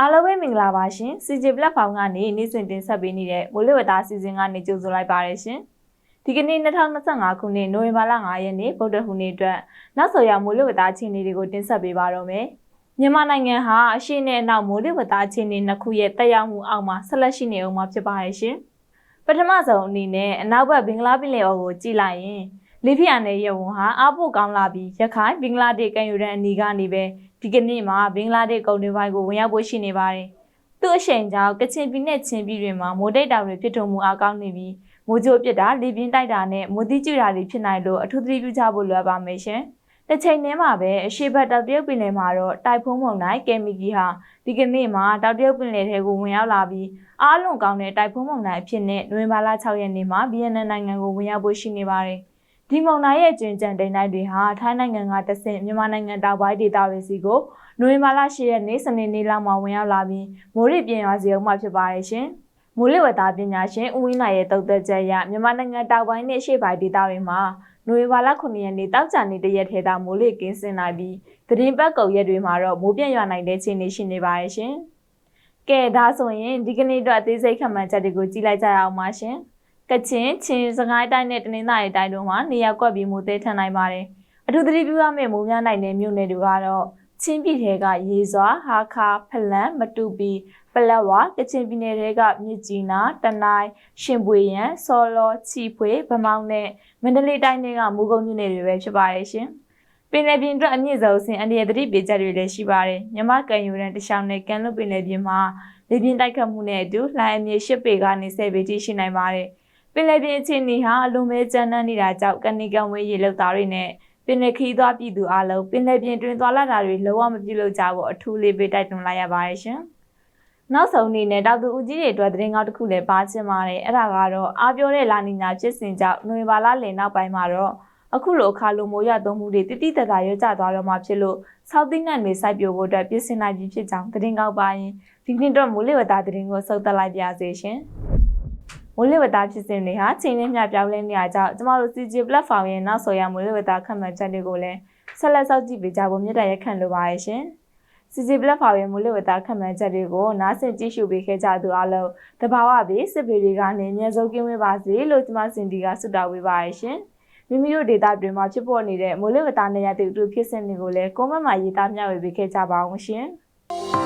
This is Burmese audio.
အားလုံးပဲမင်္ဂလာပါရှင် CJ platform ကနေနေ့စဉ်တင်ဆက်ပေးနေတဲ့မိုးလေဝသအစီအစဉ်ကနေကြိုဆိုလိုက်ပါရရှင်ဒီကနေ့2025ခုနှစ်နိုဝင်ဘာလ9ရက်နေ့ဗုဒ္ဓဟူးနေ့အတွက်နောက်ဆိုရမိုးလေဝသအခြေအနေတွေကိုတင်ဆက်ပေးပါတော့မယ်မြန်မာနိုင်ငံဟာအရှိနဲ့အနောက်မိုးလေဝသအခြေအနေနှစ်ခုရဲ့တက်ရောက်မှုအောက်မှာဆက်လက်ရှိနေအောင်မှာဖြစ်ပါရဲ့ရှင်ပထမဆုံးအနေနဲ့အနောက်ဘက်ဘင်္ဂလားပင်လယ်အော်ကိုကြည့်လိုက်ရင်လီဖီယာနယ်ရဲ့ဝန်ဟာအားပို့ကောင်းလာပြီးရခိုင်ဘင်္ဂလားဒေ့ရှ်ကံယူတဲ့အနီးကနေပဲ ဒီကနေ့မှာဘင်္ဂလားဒေ့ရှ်ကုန်တွေဘိုင်းကိုဝင်ရောက်ဖို့ရှိနေပါတယ်။သူ့အရှိန်ကြောင့်ကချင်ပြည်နဲ့ချင်းပြည်တွေမှာမိုးတိတ်တာတွေဖြစ်ထုံမှုအကောင်းနေပြီးမိုးကြိုးပစ်တာလေပြင်းတိုက်တာနဲ့မိုးတိကျတာတွေဖြစ်နိုင်လို့အထူးသတိပြုကြဖို့လိုအပ်ပါမယ်ရှင်။တစ်ချိန်တည်းမှာပဲအရှိဘတ်တောက်တရုတ်ပင်လယ်မှာတော့တိုက်ဖုံးမုန်တိုင်းကယ်မီဂီဟာဒီကနေ့မှာတောက်တရုတ်ပင်လယ်ထဲကိုဝင်ရောက်လာပြီးအားလုံးကောင်းတဲ့တိုက်ဖုံးမုန်တိုင်းအဖြစ်နဲ့နိုဝင်ဘာလ6ရက်နေ့မှာဗီယက်နမ်နိုင်ငံကိုဝင်ရောက်ဖို့ရှိနေပါတယ်။ ဒီမုံနာရဲ့ကျဉ်ကြံတိန်တိုင်းတွေဟာထိုင်းနိုင်ငံကတဆင့်မြန်မာနိုင်ငံတောင်ပိုင်းဒေသတွေစီကိုနိုဝင်ဘာလ10ရက်နေ့စနေနေ့လောက်မှာဝင်ရောက်လာပြီးမိုးရိပြင်ရွာစီအောင်မှဖြစ်ပါရဲ့ရှင်။မိုးလေဝသပညာရှင်ဦးဝင်းနိုင်ရဲ့တုံ့သက်ချက်အရမြန်မာနိုင်ငံတောင်ပိုင်းနဲ့ရှေ့ပိုင်းဒေသတွေမှာနိုဝင်ဘာလ9ရက်နေ့တောက်ကြနေတရက်ထဲသာမိုးလေကင်းစင်နိုင်ပြီးသတင်းပတ်ကုံရက်တွေမှာတော့မိုးပြန့်ရွာနိုင်တဲ့ခြေနေရှိနေပါရဲ့ရှင်။ကဲဒါဆိုရင်ဒီကနေ့တော့အသေးစိတ်ခန့်မှန်းချက်တွေကိုကြည့်လိုက်ကြရအောင်ပါရှင်။ ကချင်ချင်းစကိုင်းတိုင်းနဲ့တနင်္သာရီတိုင်းတို့မှာနေရာကွက်ပြီးမိုးသေးထန်နိုင်ပါတယ်။အထူးသတိပြုရမယ့်မိုးများနိုင်တဲ့မြို့နယ်တွေကတော့ချင်းပြည်နယ်ကရေစွာဟာခါဖလန်မတူပီပလက်ဝကချင်ပြည်နယ်တွေကမြစ်ကြီးနားတနိုင်းရှင်ပွေရန်စော်လောချီဖွေဗမောင်းနဲ့မန္တလေးတိုင်းတွေကမူကုံမြို့နယ်တွေပဲဖြစ်ပါရဲ့ရှင်။ပင်လယ်ပြင်အတွက်အမြင့်ဆုံးဆင်အန္တရာယ်သတိပေးချက်တွေလည်းရှိပါတယ်။မြမကန်ယူရန်တခြားနဲ့ကန်လွတ်ပင်လယ်ပြင်မှာလေပြင်းတိုက်ခတ်မှုနဲ့အတူလှိုင်းအမြင့်၈ပေကနေ၁၀ပေထိရှိနိုင်ပါတယ်။ ပင်လယ်ပြင်အခြေအနေဟာအလွန်ပဲကြမ်းတမ်းနေတာကြောင့်ကနေကံဝေးရေလောက်သားတွေနဲ့ပင်လယ်ခီးသွားပြည်သူအလုံးပင်လယ်ပြင်တွင်သွားလာတာတွေလုံးဝမပြုလုပ်ကြဖို့အထူးလေးပေးတိုက်တွန်းလိုက်ရပါတယ်ရှင်။နောက်ဆုံးအနေနဲ့တောက်သူဦးကြီးတွေအတွက်သတင်းကောက်တစ်ခုလည်းပါချင်ပါတယ်။အဲ့ဒါကတော့အားပြောတဲ့လာနီညာဖြစ်စဉ်ကြောင့်နိုဝင်ဘာလလယ်နောက်ပိုင်းမှာတော့အခုလိုအခါလိုမိုးရသုံးမှုတွေတိတိတတ်တာရွကျသွားတော့မှဖြစ်လို့ဆောက်သိနတ်တွေစိုက်ပျိုးဖို့အတွက်ပြင်ဆင်နိုင်ပြီဖြစ်ကြောင်းသတင်းကောက်ပါရင်ဒီနေ့တော့မိုးလေဝသသတင်းကိုစုပ်သက်လိုက်ပါစေရှင်။ မိုးလေဝသဖြစ်စဉ်တွေဟာချိန်နဲ့မျှပြောင်းလဲနေကြကြောင့်ကျမတို့ CJ platform ရဲ့နောက်ဆိုရမိုးလေဝသခန့်မှန်းချက်တွေကိုလည်းဆက်လက်စောင့်ကြည့်ပေးကြဖို့မြတ်တရက်ခံလိုပါရဲ့ရှင်။ CJ platform ရဲ့မိုးလေဝသခန့်မှန်းချက်တွေကိုနားဆင်ကြည့်ရှုပေးခဲ့ကြသူအားလုံးတဘာဝဘေးစစ်ပေတွေကနေအမြဲဆုံးကင်းဝေးပါစေလို့ကျမစင်ဒီကဆုတောင်းပေးပါရဲ့ရှင်။မိမိတို့ဒေတာတွေမှာဖြစ်ပေါ်နေတဲ့မိုးလေဝသနေရာတူတူဖြစ်စဉ်တွေကိုလည်းကွန်မန့်မှာရေးသားမျှဝေပေးခဲ့ကြပါအောင်ရှင်။